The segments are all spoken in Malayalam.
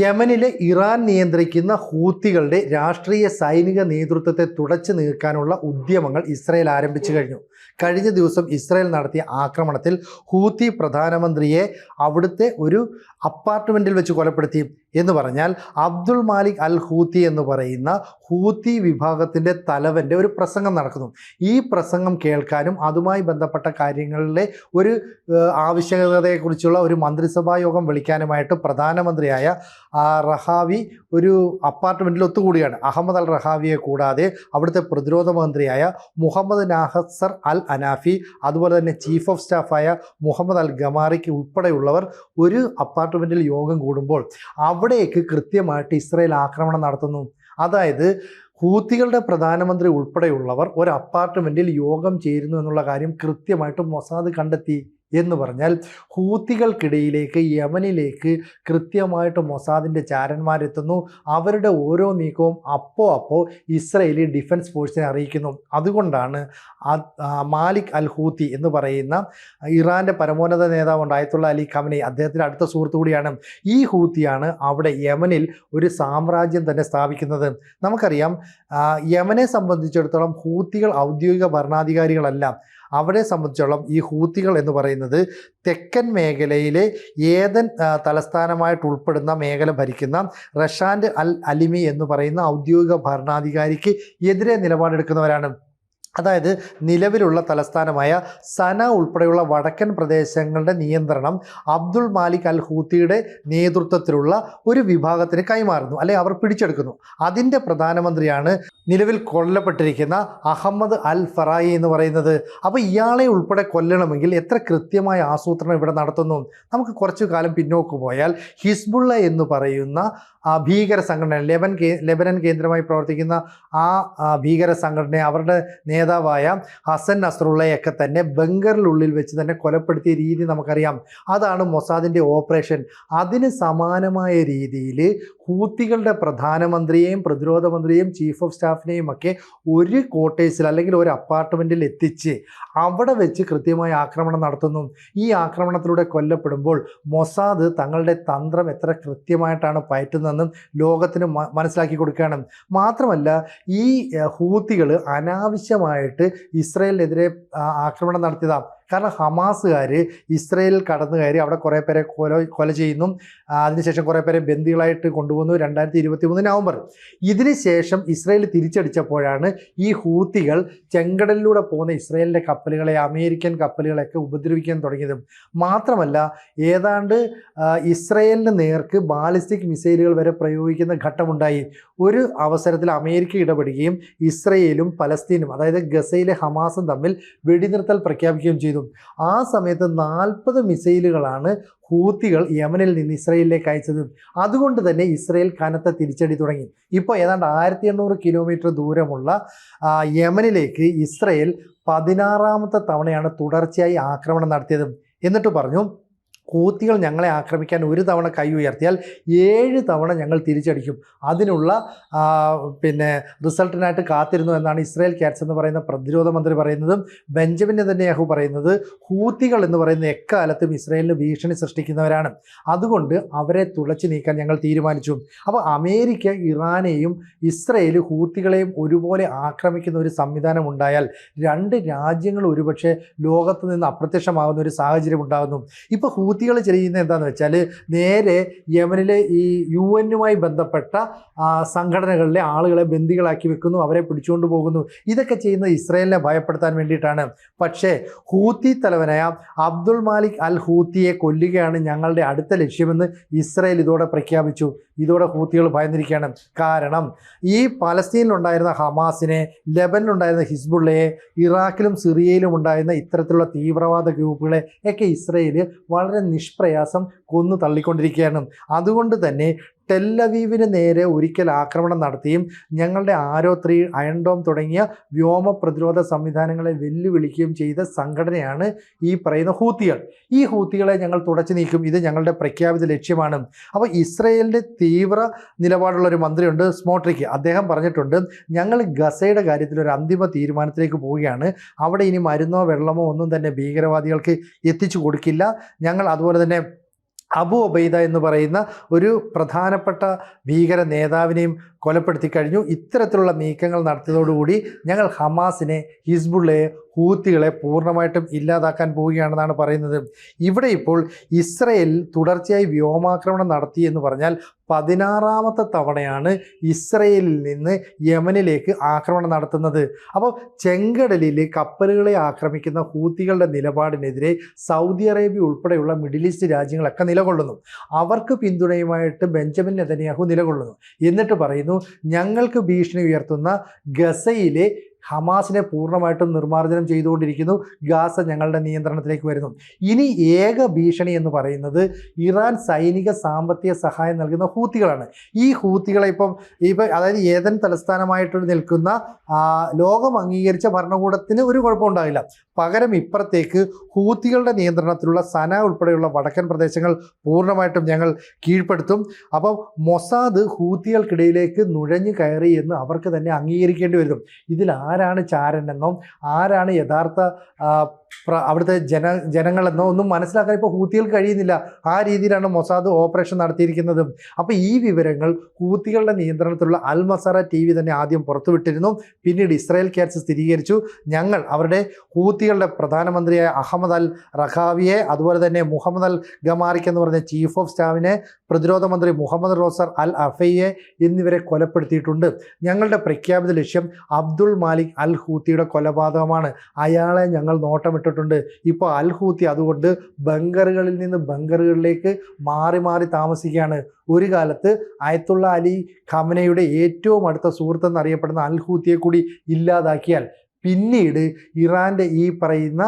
യമനിലെ ഇറാൻ നിയന്ത്രിക്കുന്ന ഹൂത്തികളുടെ രാഷ്ട്രീയ സൈനിക നേതൃത്വത്തെ തുടച്ചു നീക്കാനുള്ള ഉദ്യമങ്ങൾ ഇസ്രയേൽ ആരംഭിച്ചു കഴിഞ്ഞു. കഴിഞ്ഞ ദിവസം ഇസ്രയേൽ നടത്തിയ ആക്രമണത്തിൽ ഹൂത്തി പ്രധാനമന്ത്രിയെ അവിടുത്തെ ഒരു അപ്പാർട്ട്മെന്റിൽ വെച്ച് കൊലപ്പെടുത്തി എന്ന് പറഞ്ഞാൽ അബ്ദുൾ മാലിക് അൽ ഹൂത്തി എന്ന് പറയുന്ന ഹൂത്തി വിഭാഗത്തിന്റെ തലവന്റെ ഒരു പ്രസംഗം നടക്കുന്നു. ഈ പ്രസംഗം കേൾക്കാനും അതുമായി ബന്ധപ്പെട്ട കാര്യങ്ങളിലെ ഒരു ആവശ്യകതയെക്കുറിച്ചുള്ള ഒരു മന്ത്രിസഭാ യോഗം വിളിക്കാനുമായിട്ട് പ്രധാനമന്ത്രിയായ ആ, റഹാവി ഒരു അപ്പാർട്ട്മെന്റിൽ ഒത്തുകൂടിയാണ്. അഹമ്മദ് അൽ റഹാവിയെ കൂടാതെ അവിടുത്തെ പ്രതിരോധ മന്ത്രിയായ മുഹമ്മദ് നാഹസർ അൽ അനാഫി അതുപോലെ തന്നെ ചീഫ് ഓഫ് സ്റ്റാഫായ മുഹമ്മദ് അൽ ഗമാറിക്ക് ഉൾപ്പെടെയുള്ളവർ ഒരു അപ്പാർട്ട്മെന്റിൽ യോഗം കൂടുമ്പോൾ അവിടേക്ക് കൃത്യമായിട്ട് ഇസ്രയേൽ ആക്രമണം നടത്തുന്നു. അതായത് ഹൂത്തികളുടെ പ്രധാനമന്ത്രി ഉൾപ്പെടെയുള്ളവർ ഒരു അപ്പാർട്ട്മെന്റിൽ യോഗം ചേരുന്നു എന്നുള്ള കാര്യം കൃത്യമായിട്ട് മൊസാദ് കണ്ടെത്തി. എന്ന് പറഞ്ഞാൽ ഹൂത്തികൾക്കിടയിലേക്ക് യമനിലേക്ക് കൃത്യമായിട്ട് മൊസാദിന്റെ ചാരന്മാരെത്തുന്നു. അവരുടെ ഓരോ നീക്കവും അപ്പോ അപ്പോ ഇസ്രയേലി ഡിഫൻസ് ഫോഴ്സിനെ അറിയിക്കുന്നു. അതുകൊണ്ടാണ് മാലിക് അൽ ഹൂത്തി എന്ന് പറയുന്ന ഇറാന്റെ പരമോന്നത നേതാവുണ്ട് ആയത്തുള്ള അലി ഖമനി അദ്ദേഹത്തിന്റെ അടുത്ത സുഹൃത്തു കൂടിയാണ്. ഈ ഹൂത്തിയാണ് അവിടെ യമനിൽ ഒരു സാമ്രാജ്യം തന്നെ സ്ഥാപിക്കുന്നത്. നമുക്കറിയാം യമനെ സംബന്ധിച്ചിടത്തോളം ഹൂത്തികൾ ഔദ്യോഗിക ഭരണാധികാരികളല്ല. അവരെ സംബന്ധിച്ചോളം ഈ ഹൂത്തികൾ എന്ന് പറയുന്നത് തെക്കൻ മേഖലയിലെ ഏതൻ തലസ്ഥാനമായിട്ട് ഉൾപ്പെടുന്ന മേഖല ഭരിക്കുന്ന റഷാൻഡ് അൽ അലിമി എന്ന് പറയുന്ന ഔദ്യോഗിക ഭരണാധികാരിക്ക് എതിരെ നിലപാടെടുക്കുന്നവരാണ്. അതായത് നിലവിലുള്ള തലസ്ഥാനമായ സന ഉൾപ്പെടെയുള്ള വടക്കൻ പ്രദേശങ്ങളുടെ നിയന്ത്രണം അബ്ദുൾ മാലിക് അൽ ഹൂത്തിയുടെ നേതൃത്വത്തിലുള്ള ഒരു വിഭാഗത്തിന് കൈമാറുന്നു അല്ലെ? അവർ പിടിച്ചെടുക്കുന്നു. അതിന്റെ പ്രധാനമന്ത്രിയാണ് നിലവിൽ കൊല്ലപ്പെട്ടിരിക്കുന്ന അഹമ്മദ് അൽ ഫറായി എന്ന് പറയുന്നത്. അപ്പോൾ ഇയാളെ ഉൾപ്പെടെ കൊല്ലണമെങ്കിൽ എത്ര കൃത്യമായ ആസൂത്രണം ഇവിടെ നടത്തുന്നു? നമുക്ക് കുറച്ചു കാലം പിന്നോക്ക് പോയാൽ ഹിസ്ബുള്ള എന്ന് പറയുന്ന ഭീകര സംഘടന ലെബൻ ലെബനൻ കേന്ദ്രമായി പ്രവർത്തിക്കുന്ന ആ ഭീകര സംഘടന അവരുടെ നേതാവായ ഹസൻ നസ്രുള്ളയൊക്കെ തന്നെ ബംഗറിനുള്ളിൽ വെച്ച് തന്നെ കൊലപ്പെടുത്തിയ രീതി നമുക്കറിയാം. അതാണ് മൊസാദിന്റെ ഓപ്പറേഷൻ. അതിന് സമാനമായ രീതിയിൽ ഹൂത്തികളുടെ പ്രധാനമന്ത്രിയെയും പ്രതിരോധ മന്ത്രിയെയും ചീഫ് ഓഫ് സ്റ്റാഫിനെയും ഒക്കെ ഒരു കോട്ടേഴ്സിൽ അല്ലെങ്കിൽ ഒരു അപ്പാർട്ട്മെന്റിൽ എത്തിച്ച് അവിടെ വെച്ച് കൃത്യമായ ആക്രമണം നടത്തുന്നു. ഈ ആക്രമണത്തിലൂടെ കൊല്ലപ്പെടുമ്പോൾ മൊസാദ് തങ്ങളുടെ തന്ത്രം എത്ര കൃത്യമായിട്ടാണ് പയറ്റുന്നതെന്നും ലോകത്തിന് മനസ്സിലാക്കി കൊടുക്കുകയാണ്. മാത്രമല്ല ഈ ഹൂത്തികൾ അനാവശ്യമായിട്ട് ഇസ്രയേലിനെതിരെ ആക്രമണം നടത്തിയതാണ് കാരണം ഹമാസുകാർ ഇസ്രയേലിൽ കടന്നു കയറി അവിടെ കുറേ പേരെ കൊല കൊല ചെയ്യുന്നു. അതിനുശേഷം കുറേ പേരെ ബന്ദികളായിട്ട് കൊണ്ടുപോകുന്നു രണ്ടായിരത്തി ഇരുപത്തി മൂന്ന് നവംബർ ഇതിനുശേഷം ഇസ്രയേൽ തിരിച്ചടിച്ചപ്പോഴാണ് ഈ ഹൂത്തികൾ ചെങ്കടലിലൂടെ പോകുന്ന ഇസ്രയേലിന്റെ കപ്പലുകളെ അമേരിക്കൻ കപ്പലുകളെയൊക്കെ ഉപദ്രവിക്കാൻ തുടങ്ങിയത്. മാത്രമല്ല ഏതാണ്ട് ഇസ്രയേലിന് നേർക്ക് ബാലിസ്റ്റിക് മിസൈലുകൾ വരെ പ്രയോഗിക്കുന്ന ഘട്ടമുണ്ടായി. ഒരു അവസരത്തിൽ അമേരിക്ക ഇടപെടുകയും ഇസ്രയേലും പലസ്തീനും അതായത് ഗസയിലെ ഹമാസും തമ്മിൽ വെടിനിർത്തൽ പ്രഖ്യാപിക്കുകയും ചെയ്തു. ആ സമയത്ത് നാൽപ്പത് മിസൈലുകളാണ് ഹൂത്തികൾ യമനിൽ നിന്ന് ഇസ്രയേലിലേക്ക് അയച്ചത്. അതുകൊണ്ട് തന്നെ ഇസ്രയേൽ കനത്ത തിരിച്ചടി തുടങ്ങി. ഇപ്പോൾ ഏതാണ്ട് ആയിരത്തി എണ്ണൂറ് കിലോമീറ്റർ ദൂരമുള്ള യമനിലേക്ക് ഇസ്രയേൽ പതിനാറാമത്തെ തവണയാണ് തുടർച്ചയായി ആക്രമണം നടത്തിയത്. എന്നിട്ട് പറഞ്ഞു ഹൂത്തികൾ ഞങ്ങളെ ആക്രമിക്കാൻ ഒരു തവണ കൈ ഉയർത്തിയാൽ ഏഴ് തവണ ഞങ്ങൾ തിരിച്ചടിക്കും. അതിനുള്ള പിന്നെ റിസൾട്ടിനായിട്ട് കാത്തിരുന്നു എന്നാണ് ഇസ്രായേൽ ക്യാറ്റ്സ് എന്ന് പറയുന്ന പ്രതിരോധ മന്ത്രി പറയുന്നതും ബെഞ്ചമിൻ നെതന്യാഹു പറയുന്നത്. ഹൂത്തികൾ എന്ന് പറയുന്ന എക്കാലത്തും ഇസ്രായേലിന് ഭീഷണി സൃഷ്ടിക്കുന്നവരാണ്. അതുകൊണ്ട് അവരെ തുളച്ചു നീക്കാൻ ഞങ്ങൾ തീരുമാനിച്ചു. അപ്പോൾ അമേരിക്ക ഇറാനെയും ഇസ്രയേൽ ഹൂത്തികളെയും ഒരുപോലെ ആക്രമിക്കുന്ന ഒരു സംവിധാനം ഉണ്ടായാൽ രണ്ട് രാജ്യങ്ങൾ ഒരുപക്ഷെ ലോകത്ത് നിന്ന് അപ്രത്യക്ഷമാകുന്ന ഒരു സാഹചര്യം ഉണ്ടാകുന്നു. ഇപ്പോൾ ഹൂത്തികൾ ചെയ്യുന്നത് എന്താണെന്ന് വെച്ചാൽ നേരെ യമനിലെ ഈ യു എന്നുമായി ബന്ധപ്പെട്ട സംഘടനകളിലെ ആളുകളെ ബന്ദികളാക്കി വെക്കുന്നു അവരെ പിടിച്ചുകൊണ്ട് പോകുന്നു. ഇതൊക്കെ ചെയ്യുന്നത് ഇസ്രയേലിനെ ഭയപ്പെടുത്താൻ വേണ്ടിയിട്ടാണ്. പക്ഷേ ഹൂത്തി തലവനായ അബ്ദുൾ മാലിക് അൽ ഹൂത്തിയെ കൊല്ലുകയാണ് ഞങ്ങളുടെ അടുത്ത ലക്ഷ്യമെന്ന് ഇസ്രയേൽ ഇതോടെ പ്രഖ്യാപിച്ചു. ഇതോടെ ഹൂത്തികൾ ഭയന്നിരിക്കുകയാണ്. കാരണം ഈ പലസ്തീനിലുണ്ടായിരുന്ന ഹമാസിനെ ലെബനിലുണ്ടായിരുന്ന ഹിസ്ബുള്ളയെ ഇറാഖിലും സിറിയയിലും ഉണ്ടായിരുന്ന ഇത്തരത്തിലുള്ള തീവ്രവാദ ഗ്രൂപ്പുകളെ ഒക്കെ ഇസ്രയേൽ വളരെ നിഷ്പ്രയാസം കൊന്നു തള്ളിക്കൊണ്ടിരിക്കുകയാണ്. അതുകൊണ്ട് തന്നെ ടെല്ലവീവിന് നേരെ ഒരിക്കൽ ആക്രമണം നടത്തിയും ഞങ്ങളുടെ ആരോ ത്രീ അയൺഡോം തുടങ്ങിയ വ്യോമ പ്രതിരോധ സംവിധാനങ്ങളെ വെല്ലുവിളിക്കുകയും ചെയ്ത സംഘടനയാണ് ഈ പറയുന്ന ഹൂത്തികൾ. ഈ ഹൂത്തികളെ ഞങ്ങൾ തുടച്ചു നീക്കും. ഇത് ഞങ്ങളുടെ പ്രഖ്യാപിത ലക്ഷ്യമാണ്. അപ്പോൾ ഇസ്രയേലിന്റെ തീവ്ര നിലപാടുള്ള ഒരു മന്ത്രിയുണ്ട് സ്മോട്രിക്ക്. അദ്ദേഹം പറഞ്ഞിട്ടുണ്ട് ഞങ്ങൾ ഗസയുടെ കാര്യത്തിൽ ഒരു അന്തിമ തീരുമാനത്തിലേക്ക് പോവുകയാണ്. അവിടെ ഇനി മരുന്നോ വെള്ളമോ ഒന്നും തന്നെ ഭീകരവാദികൾക്ക് എത്തിച്ചു കൊടുക്കില്ല. ഞങ്ങൾ അതുപോലെ തന്നെ അബു ഒബൈദ എന്ന് പറയുന്ന ഒരു പ്രധാനപ്പെട്ട ഭീകര നേതാവിനെയും കൊലപ്പെടുത്തി കഴിഞ്ഞു. ഇത്തരത്തിലുള്ള നീക്കങ്ങൾ നടത്തിയതോടുകൂടി ഞങ്ങൾ ഹമാസിനെ ഹിസ്ബുള്ളയെ ഹൂത്തികളെ പൂർണമായിട്ടും ഇല്ലാതാക്കാൻ പോവുകയാണെന്നാണ് പറയുന്നത്. ഇവിടെ ഇപ്പോൾ ഇസ്രയേൽ തുടർച്ചയായി വ്യോമാക്രമണം നടത്തി എന്ന് പറഞ്ഞാൽ പതിനാറാമത്തെ തവണയാണ് ഇസ്രയേലിൽ നിന്ന് യമനിലേക്ക് ആക്രമണം നടത്തുന്നത്. അപ്പോൾ ചെങ്കടലിൽ കപ്പലുകളെ ആക്രമിക്കുന്ന ഹൂത്തികളുടെ നിലപാടിനെതിരെ സൗദി അറേബ്യ ഉൾപ്പെടെയുള്ള മിഡിൽ ഈസ്റ്റ് രാജ്യങ്ങളൊക്കെ നിലകൊള്ളുന്നു. അവർക്ക് പിന്തുണയുമായിട്ട് ബെഞ്ചമിൻ നെതന്യാഹു നിലകൊള്ളുന്നു. എന്നിട്ട് പറയുന്നു ഞങ്ങൾക്ക് ഭീഷണി ഉയർത്തുന്ന ഗസയിലെ ഹമാസിനെ പൂർണമായിട്ടും നിർമ്മാർജനം ചെയ്തുകൊണ്ടിരിക്കുന്നു. ഗാസ ഞങ്ങളുടെ നിയന്ത്രണത്തിലേക്ക് വരുന്നു. ഇനി ഏക ഭീഷണി എന്ന് പറയുന്നത് ഇറാൻ സൈനിക സാമ്പത്തിക സഹായം നൽകുന്ന ഹൂത്തികളാണ്. ഈ ഹൂത്തികളെ ഇപ്പം ഇപ്പം അതായത് ഏതൻ തലസ്ഥാനമായിട്ട് നിൽക്കുന്ന ലോകം അംഗീകരിച്ച ഭരണകൂടത്തിന് ഒരു കുഴപ്പമുണ്ടാകില്ല പകരം ഇപ്പുറത്തേക്ക് ഹൂത്തികളുടെ നിയന്ത്രണത്തിലുള്ള സന ഉൾപ്പെടെയുള്ള വടക്കൻ പ്രദേശങ്ങൾ പൂർണമായിട്ടും ഞങ്ങൾ കീഴ്പ്പെടുത്തും. അപ്പം മൊസാദ് ഹൂത്തികൾക്കിടയിലേക്ക് നുഴഞ്ഞു കയറി എന്ന് അവർക്ക് തന്നെ അംഗീകരിക്കേണ്ടി വരും. ഇതിൽ ആരാണ് ചാരനെന്നും ആരാണ് യഥാർത്ഥ അവിടുത്തെ ജന ജനങ്ങളെന്നോ ഒന്നും മനസ്സിലാക്കാൻ ഇപ്പോൾ ഹൂത്തികൾക്ക് കഴിയുന്നില്ല. ആ രീതിയിലാണ് മൊസാദ് ഓപ്പറേഷൻ നടത്തിയിരിക്കുന്നതും. അപ്പോൾ ഈ വിവരങ്ങൾ ഹൂത്തികളുടെ നിയന്ത്രണത്തിലുള്ള അൽ മസാറ ടി വി തന്നെ ആദ്യം പുറത്തുവിട്ടിരുന്നു. പിന്നീട് ഇസ്രായേൽ ക്യാറ്റ്സ് സ്ഥിരീകരിച്ചു. ഞങ്ങൾ അവരുടെ ഹൂത്തികളുടെ പ്രധാനമന്ത്രിയായ അഹമ്മദ് അൽ റഖാവിയെ അതുപോലെ തന്നെ മുഹമ്മദ് അൽ ഗമാറിക് എന്ന് പറഞ്ഞ ചീഫ് ഓഫ് സ്റ്റാഫിനെ പ്രതിരോധ മന്ത്രി മുഹമ്മദ് റോസർ അൽ അഫയെ എന്നിവരെ കൊലപ്പെടുത്തിയിട്ടുണ്ട്. ഞങ്ങളുടെ പ്രഖ്യാപിത ലക്ഷ്യം അബ്ദുൾ മാലിക് അൽ ഹൂത്തിയുടെ കൊലപാതകമാണ്. അയാളെ ഞങ്ങൾ നോട്ടമിട്ടിട്ടുണ്ട് ഇപ്പോൾ അൽഹൂത്തി അതുകൊണ്ട് ബങ്കറുകളിൽ നിന്ന് ബങ്കറുകളിലേക്ക് മാറി മാറി താമസിക്കുകയാണ്. ഒരു കാലത്ത് അയത്തുള്ള അലി ഖമനയുടെ ഏറ്റവും അടുത്ത സുഹൃത്തെന്നറിയപ്പെടുന്ന അൽഹൂത്തിയെ കൂടി ഇല്ലാതാക്കിയാൽ പിന്നീട് ഇറാന്റെ ഈ പറയുന്ന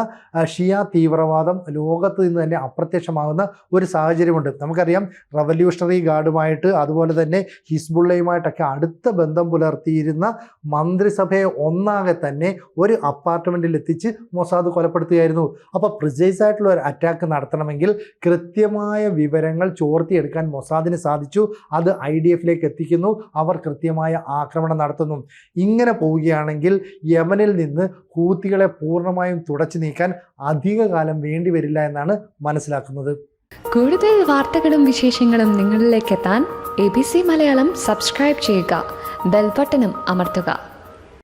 ഷിയ തീവ്രവാദം ലോകത്ത് നിന്ന് തന്നെ അപ്രത്യക്ഷമാകുന്ന ഒരു സാഹചര്യമുണ്ട്. നമുക്കറിയാം റവല്യൂഷണറി ഗാർഡുമായിട്ട് അതുപോലെ തന്നെ ഹിസ്ബുള്ളയുമായിട്ടൊക്കെ അടുത്ത ബന്ധം പുലർത്തിയിരുന്ന മന്ത്രിസഭയെ ഒന്നാകെ തന്നെ ഒരു അപ്പാർട്ട്മെന്റിൽ എത്തിച്ച് മൊസാദ് കൊലപ്പെടുത്തുകയായിരുന്നു. അപ്പോൾ പ്രിസൈസ് ആയിട്ടുള്ള ഒരു അറ്റാക്ക് നടത്തണമെങ്കിൽ കൃത്യമായ വിവരങ്ങൾ ചോർത്തിയെടുക്കാൻ മൊസാദിന് സാധിച്ചു. അത് ഐ ഡി എഫിലേക്ക് എത്തിക്കുന്നു. അവർ കൃത്യമായ ആക്രമണം നടത്തുന്നു. ഇങ്ങനെ പോവുകയാണെങ്കിൽ യമനിൽ നിന്ന് ഹൂത്തികളെ പൂർണമായും തുടച്ചു നീക്കാൻ അധിക കാലം വേണ്ടി വരില്ല എന്നാണ് മനസ്സിലാക്കുന്നത്. കൂടുതൽ വാർത്തകളും വിശേഷങ്ങളും നിങ്ങളിലേക്ക് എത്താൻ A B C Malayalam subscribe ചെയ്യുക. ബെൽബട്ടനും അമർത്തുക.